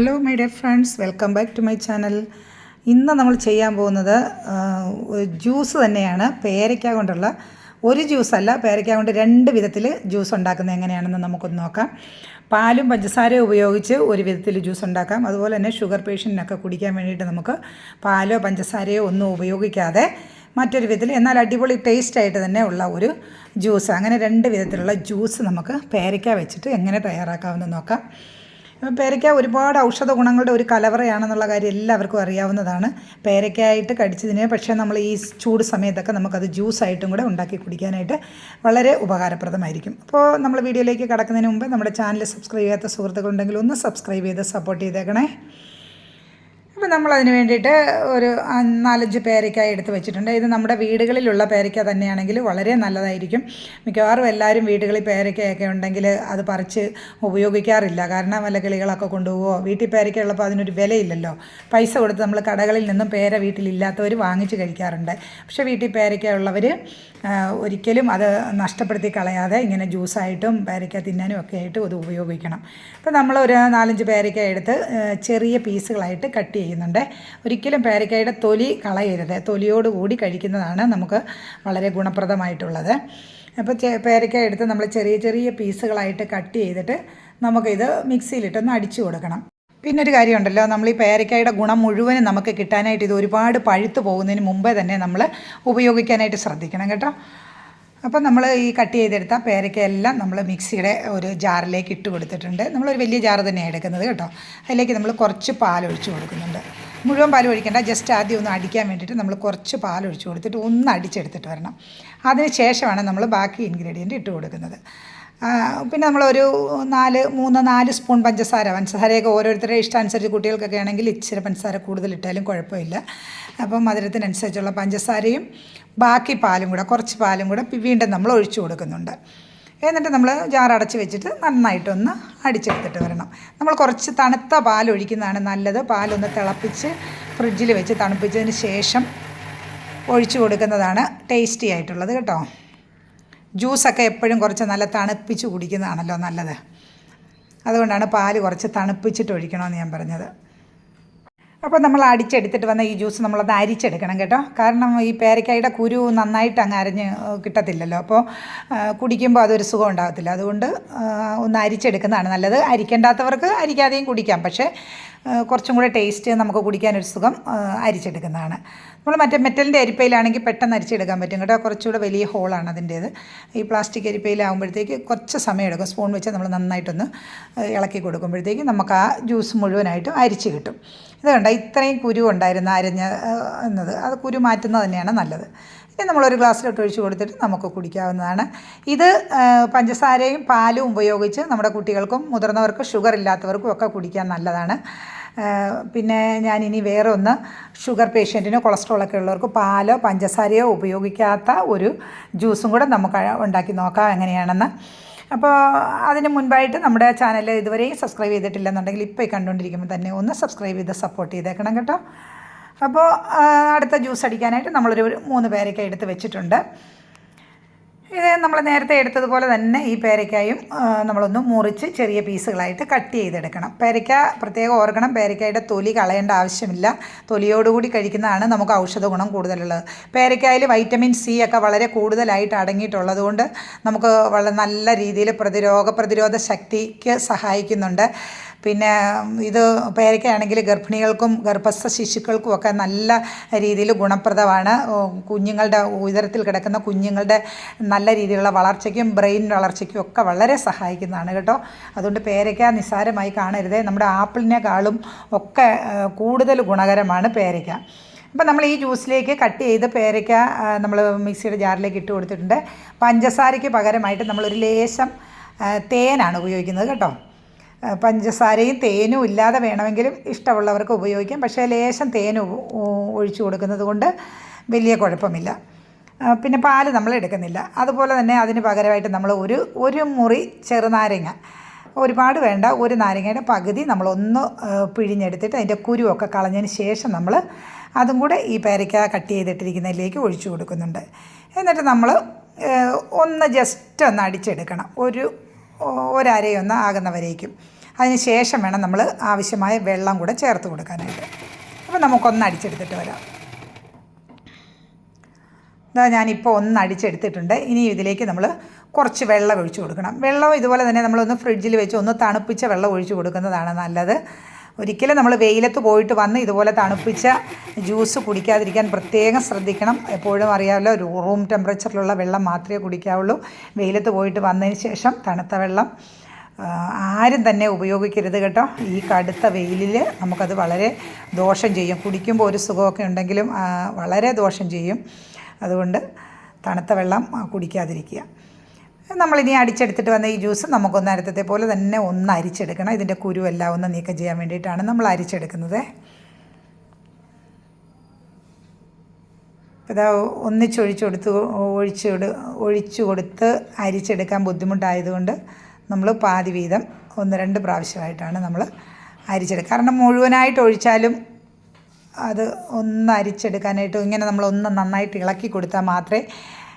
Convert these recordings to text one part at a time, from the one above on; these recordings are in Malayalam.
Hello my dear friends welcome back to my channel ഇന്ന് നമ്മൾ ചെയ്യാൻ പോകുന്നത് ജ്യൂസ് തന്നെയാണ്. പേരയ്ക്ക കൊണ്ടുള്ള ഒരു ജ്യൂസല്ല പേരയ്ക്ക കൊണ്ട് രണ്ട് വിധത്തിൽ ജ്യൂസ് ഉണ്ടാക്കുന്നത് എങ്ങനെയാണെന്ന് നമുക്കൊന്ന് നോക്കാം. പാലും പഞ്ചസാരയും ഉപയോഗിച്ച് ഒരു വിധത്തിൽ ജ്യൂസ് ഉണ്ടാക്കാം. അതുപോലെ തന്നെ ഷുഗർ പേഷ്യന്റിനൊക്കെ കുടിക്കാൻ വേണ്ടിയിട്ട് നമുക്ക് പാലോ പഞ്ചസാരയോ ഒന്നും ഉപയോഗിക്കാതെ മറ്റൊരു വിധത്തിൽ എന്നാൽ അടിപൊളി ടേസ്റ്റ് ആയിട്ട് തന്നെ ഉള്ള ഒരു ജ്യൂസ് അങ്ങനെ രണ്ട് വിധത്തിലുള്ള ജ്യൂസ് നമുക്ക് പേരയ്ക്ക വെച്ചിട്ട് എങ്ങനെ തയ്യാറാക്കാമെന്ന് നോക്കാം. പേരയ്ക്ക ഒരുപാട് ഔഷധ ഗുണങ്ങളുടെ ഒരു കലവറയാണെന്നുള്ള കാര്യം എല്ലാവർക്കും അറിയാവുന്നതാണ്. പേരയ്ക്കായിട്ട് കടിച്ചതിന് പക്ഷേ നമ്മൾ ഈ ചൂട് സമയത്തൊക്കെ നമുക്കത് ജ്യൂസായിട്ടും കൂടെ ഉണ്ടാക്കി കുടിക്കാനായിട്ട് വളരെ ഉപകാരപ്രദമായിരിക്കും. അപ്പോൾ നമ്മൾ വീഡിയോയിലേക്ക് കടക്കുന്നതിന് മുമ്പ് നമ്മുടെ ചാനൽ സബ്സ്ക്രൈബ് ചെയ്യാത്ത സുഹൃത്തുക്കളുണ്ടെങ്കിൽ ഒന്ന് സബ്സ്ക്രൈബ് ചെയ്ത് സപ്പോർട്ട് ചെയ്തേക്കണേ. അപ്പോൾ നമ്മൾ അതിന് വേണ്ടിയിട്ട് ഒരു നാലഞ്ച് പേരയ്ക്ക എടുത്ത് വെച്ചിട്ടുണ്ട്. ഇത് നമ്മുടെ വീടുകളിലുള്ള പേരയ്ക്ക തന്നെയാണെങ്കിൽ വളരെ നല്ലതായിരിക്കും. മിക്കവാറും എല്ലാവരും വീടുകളിൽ പേരയ്ക്കയൊക്കെ ഉണ്ടെങ്കിൽ അത് പറിച്ച് ഉപയോഗിക്കാറില്ല. കാരണം വല്ല കിളികളൊക്കെ കൊണ്ടുപോകുമോ വീട്ടിൽ പേരയ്ക്ക ഉള്ളപ്പോൾ അതിനൊരു വിലയില്ലല്ലോ. പൈസ കൊടുത്ത് നമ്മൾ കടകളിൽ നിന്നും പേര വീട്ടിലില്ലാത്തവർ വാങ്ങിച്ച് കഴിക്കാറുണ്ട്. പക്ഷേ വീട്ടിൽ പേരയ്ക്ക ഉള്ളവർ ഒരിക്കലും അത് നഷ്ടപ്പെടുത്തി കളയാതെ ഇങ്ങനെ ജ്യൂസായിട്ടും പേരയ്ക്ക തിന്നാനും ഒക്കെ ആയിട്ട് ഇത് ഉപയോഗിക്കണം. അപ്പോൾ നമ്മൾ ഒരു നാലഞ്ച് പേരയ്ക്ക എടുത്ത് ചെറിയ പീസുകളായിട്ട് കട്ട് ചെയ്യുന്നുണ്ട്. ഒരിക്കലും പേരക്കയുടെ തൊലി കളയരുത്. തൊലിയോടുകൂടി കഴിക്കുന്നതാണ് നമുക്ക് വളരെ ഗുണപ്രദമായിട്ടുള്ളത്. അപ്പോൾ പേരയ്ക്ക എടുത്ത് നമ്മൾ ചെറിയ ചെറിയ പീസുകളായിട്ട് കട്ട് ചെയ്തിട്ട് നമുക്കിത് മിക്സിയിലിട്ടൊന്ന് അടിച്ചു കൊടുക്കണം. പിന്നെ ഒരു കാര്യമുണ്ടല്ലോ നമ്മൾ ഈ പേരക്കായുടെ ഗുണം മുഴുവനും നമുക്ക് കിട്ടാനായിട്ട് ഇത് ഒരുപാട് പഴുത്തു പോകുന്നതിന് മുമ്പേ തന്നെ നമ്മൾ ഉപയോഗിക്കാനായിട്ട് ശ്രദ്ധിക്കണം കേട്ടോ. അപ്പം നമ്മൾ ഈ കട്ട് ചെയ്തെടുത്ത പേരയ്ക്കയെല്ലാം നമ്മൾ മിക്സിയുടെ ഒരു ജാറിലേക്ക് ഇട്ട് കൊടുത്തിട്ടുണ്ട്. നമ്മളൊരു വലിയ ജാർ തന്നെയാണ് എടുക്കുന്നത് കേട്ടോ. അതിലേക്ക് നമ്മൾ കുറച്ച് പാൽ ഒഴിച്ച് കൊടുക്കുന്നുണ്ട്. മുഴുവൻ പാൽ ഒഴിക്കേണ്ട ജസ്റ്റ് ആദ്യം ഒന്ന് അടിക്കാൻ വേണ്ടിയിട്ട് നമ്മൾ കുറച്ച് പാൽ ഒഴിച്ച് കൊടുത്തിട്ട് ഒന്ന് അടിച്ചെടുത്തിട്ട് വരണം. അതിന് ശേഷമാണ് നമ്മൾ ബാക്കി ഇൻഗ്രീഡിയന്റ് ഇട്ട് കൊടുക്കുന്നത്. പിന്നെ നമ്മളൊരു നാല് മൂന്ന് നാല് സ്പൂൺ പഞ്ചസാര പഞ്ചസാരയൊക്കെ ഓരോരുത്തരുടെ ഇഷ്ടാനുസരിച്ച് കുട്ടികൾക്കൊക്കെ ആണെങ്കിൽ ഇച്ചിരി പഞ്ചസാര കൂടുതൽ ഇട്ടാലും കുഴപ്പമില്ല. അപ്പം മധുരത്തിനനുസരിച്ചുള്ള പഞ്ചസാരയും ബാക്കി പാലും കൂടെ കുറച്ച് പാലും കൂടെ വീണ്ടും നമ്മൾ ഒഴിച്ചു കൊടുക്കുന്നുണ്ട്. എന്നിട്ട് നമ്മൾ ജാറടച്ച് വെച്ചിട്ട് നന്നായിട്ടൊന്ന് അടിച്ചെടുത്തിട്ട് വരണം. നമ്മൾ കുറച്ച് തണുത്ത പാൽ ഒഴിക്കുന്നതാണ് നല്ലത്. പാലൊന്ന് തിളപ്പിച്ച് ഫ്രിഡ്ജിൽ വെച്ച് തണുപ്പിച്ചതിന് ശേഷം ഒഴിച്ചു കൊടുക്കുന്നതാണ് ടേസ്റ്റി ആയിട്ടുള്ളത് കേട്ടോ. ജ്യൂസൊക്കെ എപ്പോഴും കുറച്ച് നല്ല തണുപ്പിച്ച് കുടിക്കുന്നതാണല്ലോ നല്ലത്. അതുകൊണ്ടാണ് പാൽ കുറച്ച് തണുപ്പിച്ചിട്ട് ഒഴിക്കണമെന്ന് ഞാൻ പറഞ്ഞത്. അപ്പോൾ നമ്മൾ അടിച്ചെടുത്തിട്ട് വന്ന ഈ ജ്യൂസ് നമ്മളത് അരിച്ചെടുക്കണം കേട്ടോ. കാരണം ഈ പേരക്കായുടെ കുരു നന്നായിട്ട് അങ്ങ് അരഞ്ഞ് കിട്ടത്തില്ലല്ലോ. അപ്പോൾ കുടിക്കുമ്പോൾ അതൊരു സുഖം ഉണ്ടാകത്തില്ല അതുകൊണ്ട് ഒന്ന് അരിച്ചെടുക്കുന്നതാണ് നല്ലത്. അരിക്കേണ്ടാത്തവർക്ക് അരിക്കാതെയും കുടിക്കാം. പക്ഷേ കുറച്ചും കൂടെ ടേസ്റ്റ് നമുക്ക് കുടിക്കാനൊരു സുഖം അരിച്ചെടുക്കുന്നതാണ്. നമ്മൾ മറ്റേ മെറ്റലിന്റെ അരിപ്പയിലാണെങ്കിൽ പെട്ടെന്ന് അരിച്ചെടുക്കാൻ പറ്റും കേട്ടോ. കുറച്ചുകൂടെ വലിയ ഹോളാണ് അതിന്റേത്. ഈ പ്ലാസ്റ്റിക് അരിപ്പയിലാകുമ്പോഴത്തേക്ക് കുറച്ച് സമയം എടുക്കും സ്പൂൺ വെച്ച് നമ്മൾ നന്നായിട്ടൊന്ന് ഇളക്കി കൊടുക്കുമ്പോഴത്തേക്ക് നമുക്ക് ആ ജ്യൂസ് മുഴുവനായിട്ടും അരിച്ച് കിട്ടും. ഇത് കണ്ട? ഇത്രയും കുരു ഉണ്ടായിരുന്ന അരിഞ്ഞ എന്നത്. അത് കുരു മാറ്റുന്നത് തന്നെയാണ് നല്ലത്. ഇനി നമ്മളൊരു ഗ്ലാസ്സിലോട്ട് ഒഴിച്ച് കൊടുത്തിട്ട് നമുക്ക് കുടിക്കാവുന്നതാണ്. ഇത് പഞ്ചസാരയും പാലും ഉപയോഗിച്ച് നമ്മുടെ കുട്ടികൾക്കും മുതിർന്നവർക്കും ഷുഗർ ഇല്ലാത്തവർക്കും ഒക്കെ കുടിക്കാൻ നല്ലതാണ്. പിന്നെ ഞാൻ ഇനി വേറെ ഒന്ന് ഷുഗർ പേഷ്യന്റിനോ കൊളസ്ട്രോളൊക്കെ ഉള്ളവർക്ക് പാലോ പഞ്ചസാരയോ ഉപയോഗിക്കാത്ത ഒരു ജ്യൂസും കൂടെ നമുക്ക് ഉണ്ടാക്കി നോക്കാം എങ്ങനെയാണെന്ന്. അപ്പോൾ അതിന് മുൻപായിട്ട് നമ്മുടെ ചാനൽ ഇതുവരെയും സബ്സ്ക്രൈബ് ചെയ്തിട്ടില്ലെന്നുണ്ടെങ്കിൽ ഇപ്പോൾ കണ്ടുകൊണ്ടിരിക്കുമ്പോൾ തന്നെ ഒന്ന് സബ്സ്ക്രൈബ് ചെയ്ത് സപ്പോർട്ട് ചെയ്തേക്കണം കേട്ടോ. അപ്പോൾ അടുത്ത ജ്യൂസ് അടിക്കാനായിട്ട് നമ്മളൊരു മൂന്ന് പേരൊക്കെ എടുത്ത് വെച്ചിട്ടുണ്ട്. ഇത് നമ്മൾ നേരത്തെ എടുത്തതുപോലെ തന്നെ ഈ പേരയ്ക്കായും നമ്മളൊന്ന് മുറിച്ച് ചെറിയ പീസുകളായിട്ട് കട്ട് ചെയ്തെടുക്കണം. പേരയ്ക്ക പ്രത്യേകം ഓർക്കണം പേരയ്ക്കയുടെ തൊലി കളയേണ്ട ആവശ്യമില്ല. തൊലിയോടുകൂടി കഴിക്കുന്നതാണ് നമുക്ക് ഔഷധ ഗുണം കൂടുതലുള്ളത്. പേരയ്ക്കായിൽ വൈറ്റമിൻ സി ഒക്കെ വളരെ കൂടുതലായിട്ട് അടങ്ങിയിട്ടുള്ളത് കൊണ്ട് നമുക്ക് വളരെ നല്ല രീതിയിൽ പ്രതിരോഗ പ്രതിരോധ ശക്തിക്ക് സഹായിക്കുന്നുണ്ട്. പിന്നെ ഇത് പേരയ്ക്കയാണെങ്കിൽ ഗർഭിണികൾക്കും ഗർഭസ്ഥ ശിശുക്കൾക്കും ഒക്കെ നല്ല രീതിയിൽ ഗുണപ്രദമാണ്. കുഞ്ഞുങ്ങളുടെ ഉദരത്തിൽ കിടക്കുന്ന കുഞ്ഞുങ്ങളുടെ നല്ല രീതിയിലുള്ള വളർച്ചയ്ക്കും ബ്രെയിൻ വളർച്ചയ്ക്കും ഒക്കെ വളരെ സഹായിക്കുന്നതാണ് കേട്ടോ. അതുകൊണ്ട് പേരയ്ക്ക നിസ്സാരമായി കാണരുത്. നമ്മുടെ ആപ്പിളിനേക്കാളും ഒക്കെ കൂടുതൽ ഗുണകരമാണ് പേരയ്ക്ക. അപ്പം നമ്മൾ ഈ ജ്യൂസിലേക്ക് കട്ട് ചെയ്ത് പേരയ്ക്ക നമ്മൾ മിക്സിയുടെ ജാറിലേക്ക് ഇട്ട് കൊടുത്തിട്ടുണ്ട്. പഞ്ചസാരയ്ക്ക് പകരമായിട്ട് നമ്മളൊരു ലേശം തേനാണ് ഉപയോഗിക്കുന്നത് കേട്ടോ. പഞ്ചസാരയും തേനും ഇല്ലാതെ വേണമെങ്കിലും ഇഷ്ടമുള്ളവർക്ക് ഉപയോഗിക്കാം. പക്ഷേ ലേശം തേൻ ഒഴിച്ചു കൊടുക്കുന്നത് കൊണ്ട് വലിയ കുഴപ്പമില്ല. പിന്നെ പാൽ നമ്മൾ എടുക്കുന്നില്ല. അതുപോലെ തന്നെ അതിന് പകരമായിട്ട് നമ്മൾ ഒരു ഒരു മുറി ചെറുനാരങ്ങ ഒരുപാട് വേണ്ട ഒരു നാരങ്ങയുടെ പകുതി നമ്മളൊന്ന് പിഴിഞ്ഞെടുത്തിട്ട് അതിന്റെ കുരുവൊക്കെ കളഞ്ഞതിന് ശേഷം നമ്മൾ അതും കൂടെ ഈ പേരയ്ക്ക കട്ട് ചെയ്തിട്ടിരിക്കുന്നതിലേക്ക് ഒഴിച്ചു കൊടുക്കുന്നുണ്ട്. എന്നിട്ട് നമ്മൾ ഒന്ന് ജസ്റ്റ് ഒന്ന് അടിച്ചെടുക്കണം. ഒരു ഒരരയൊന്ന് ആകുന്നവരേക്കും. അതിന് ശേഷം വേണം നമ്മൾ ആവശ്യമായ വെള്ളം കൂടെ ചേർത്ത് കൊടുക്കാനായിട്ട്. അപ്പോൾ നമുക്കൊന്ന് അടിച്ചെടുത്തിട്ട് വരാം. ഇതാ ഞാനിപ്പോൾ ഒന്ന് അടിച്ചെടുത്തിട്ടുണ്ട്. ഇനി ഇതിലേക്ക് നമ്മൾ കുറച്ച് വെള്ളം ഒഴിച്ചു കൊടുക്കണം. വെള്ളം ഇതുപോലെ തന്നെ നമ്മളൊന്ന് ഫ്രിഡ്ജിൽ വെച്ച് ഒന്ന് തണുപ്പിച്ച വെള്ളം ഒഴിച്ചു കൊടുക്കുന്നതാണ് നല്ലത്. ഒരിക്കലും നമ്മൾ വെയിലത്ത് പോയിട്ട് വന്ന് ഇതുപോലെ തണുപ്പിച്ച ജ്യൂസ് കുടിക്കാതിരിക്കാൻ പ്രത്യേകം ശ്രദ്ധിക്കണം. എപ്പോഴും അറിയാമല്ലോ റൂം ടെമ്പറേച്ചറിലുള്ള വെള്ളം മാത്രമേ കുടിക്കാവുള്ളൂ. വെയിലത്ത് പോയിട്ട് വന്നതിന് ശേഷം തണുത്ത വെള്ളം ആരും തന്നെ ഉപയോഗിക്കരുത് കേട്ടോ. ഈ കടുത്ത വെയിലിൽ നമുക്കത് വളരെ ദോഷം ചെയ്യും. കുടിക്കുമ്പോൾ ഒരു സുഖമൊക്കെ ഉണ്ടെങ്കിലും വളരെ ദോഷം ചെയ്യും. അതുകൊണ്ട് തണുത്ത വെള്ളം കുടിക്കാതിരിക്കുക. നമ്മളിനി അടിച്ചെടുത്തിട്ട് വന്ന ഈ ജ്യൂസ് നമുക്കൊന്ന് നേരത്തെ പോലെ തന്നെ ഒന്ന് അരിച്ചെടുക്കണം. ഇതിന്റെ കുരുവെല്ലാം ഒന്ന് നീക്കം ചെയ്യാൻ വേണ്ടിയിട്ടാണ് നമ്മൾ അരിച്ചെടുക്കുന്നത്. ഇതാ ഒന്നിച്ചൊഴിച്ചു കൊടുത്ത് ഒഴിച്ചു ഒഴിച്ചു കൊടുത്ത് അരിച്ചെടുക്കാൻ ബുദ്ധിമുട്ടായതുകൊണ്ട് നമ്മൾ പാതി വീതം ഒന്ന് രണ്ട് പ്രാവശ്യമായിട്ടാണ് നമ്മൾ അരിച്ചെടുക്കുക. കാരണം മുഴുവനായിട്ട് ഒഴിച്ചാലും അത് ഒന്ന് അരിച്ചെടുക്കാനായിട്ട് ഇങ്ങനെ നമ്മൾ ഒന്ന് നന്നായിട്ട് ഇളക്കി കൊടുത്താൽ മാത്രമേ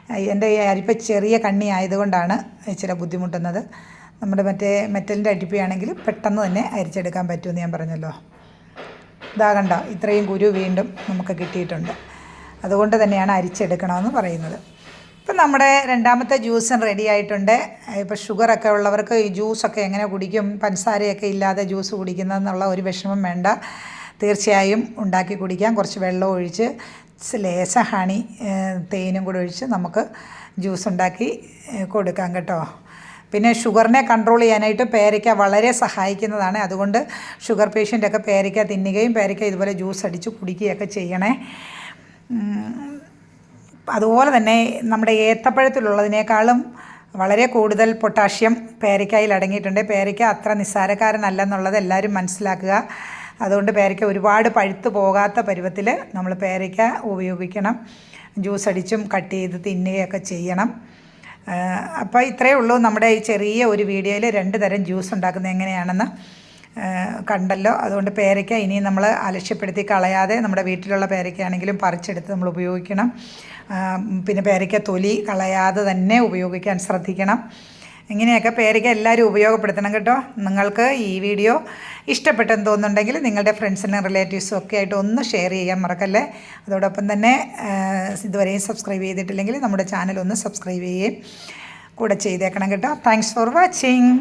എന്റെ ഈ അരിപ്പ ചെറിയ കണ്ണി ആയതുകൊണ്ടാണ് ഇച്ചിരി ബുദ്ധിമുട്ടുന്നത്. നമ്മുടെ മറ്റേ മെറ്റലിന്റെ അരിപ്പയാണെങ്കിൽ പെട്ടെന്ന് തന്നെ അരിച്ചെടുക്കാൻ പറ്റുമെന്ന് ഞാൻ പറഞ്ഞല്ലോ. ഇതാകണ്ട ഇത്രയും കുരു വീണ്ടും നമുക്ക് കിട്ടിയിട്ടുണ്ട്. അതുകൊണ്ട് തന്നെയാണ് അരിച്ചെടുക്കണമെന്ന് പറയുന്നത്. ഇപ്പം നമ്മുടെ രണ്ടാമത്തെ ജ്യൂസും റെഡി ആയിട്ടുണ്ട്. ഇപ്പോൾ ഷുഗറൊക്കെ ഉള്ളവർക്ക് ഈ ജ്യൂസൊക്കെ എങ്ങനെ കുടിക്കും പഞ്ചസാരയൊക്കെ ഇല്ലാതെ ജ്യൂസ് കുടിക്കുന്നതെന്നുള്ള ഒരു വിഷമം വേണ്ട. തീർച്ചയായും ഉണ്ടാക്കി കുടിക്കാം. കുറച്ച് വെള്ളം ഒഴിച്ച് ലേശ ഹണി തേനും കൂടെ ഒഴിച്ച് നമുക്ക് ജ്യൂസ് ഉണ്ടാക്കി കൊടുക്കാം കേട്ടോ. പിന്നെ ഷുഗറിനെ കൺട്രോൾ ചെയ്യാനായിട്ട് പേരയ്ക്ക വളരെ സഹായിക്കുന്നതാണ്. അതുകൊണ്ട് ഷുഗർ പേഷ്യന്റൊക്കെ പേരയ്ക്ക തിന്നുകയും പേരയ്ക്ക ഇതുപോലെ ജ്യൂസ് അടിച്ച് കുടിക്കുകയൊക്കെ ചെയ്യണേ. അതുപോലെ തന്നെ നമ്മുടെ ഏത്തപ്പഴത്തിലുള്ളതിനേക്കാളും വളരെ കൂടുതൽ പൊട്ടാഷ്യം പേരയ്ക്കയിൽ അടങ്ങിയിട്ടുണ്ട്. പേരയ്ക്ക അത്ര നിസ്സാരക്കാരനല്ലെന്നുള്ളത് എല്ലാവരും മനസ്സിലാക്കുക. അതുകൊണ്ട് പേരയ്ക്ക ഒരുപാട് പഴുത്ത് പോകാത്ത പരുവത്തിൽ നമ്മൾ പേരയ്ക്ക ഉപയോഗിക്കണം. ജ്യൂസ് അടിച്ചും കട്ട് ചെയ്ത് തിന്നുകയൊക്കെ ചെയ്യണം. അപ്പോൾ ഇത്രയേ ഉള്ളൂ നമ്മുടെ ഈ ചെറിയ ഒരു വീഡിയോയിൽ രണ്ട് തരം ജ്യൂസ് ഉണ്ടാക്കുന്നത് എങ്ങനെയാണെന്ന്. കണ്ടല്ലോ. അതുകൊണ്ട് പേരയ്ക്ക ഇനി നമ്മൾ അലക്ഷ്യപ്പെടുത്തി കളയാതെ നമ്മുടെ വീട്ടിലുള്ള പേരയ്ക്കയാണെങ്കിലും പറിച്ചെടുത്ത് നമ്മൾ ഉപയോഗിക്കണം. പിന്നെ പേരയ്ക്ക തൊലി കളയാതെ തന്നെ ഉപയോഗിക്കാൻ ശ്രദ്ധിക്കണം. ഇങ്ങനെയൊക്കെ പേരൊക്കെ എല്ലാവരും ഉപയോഗപ്പെടുത്തണം കേട്ടോ. നിങ്ങൾക്ക് ഈ വീഡിയോ ഇഷ്ടപ്പെട്ടെന്ന് തോന്നുന്നുണ്ടെങ്കിൽ നിങ്ങളുടെ ഫ്രണ്ട്സിനും റിലേറ്റീവ്സും ഒക്കെ ആയിട്ട് ഒന്ന് ഷെയർ ചെയ്യാൻ മറക്കല്ലേ. അതോടൊപ്പം തന്നെ ഇതുവരെയും സബ്സ്ക്രൈബ് ചെയ്തിട്ടില്ലെങ്കിൽ നമ്മുടെ ചാനൽ ഒന്ന് സബ്സ്ക്രൈബ് ചെയ്യുകയും കൂടെ ചെയ്തേക്കണം കേട്ടോ. Thanks for watching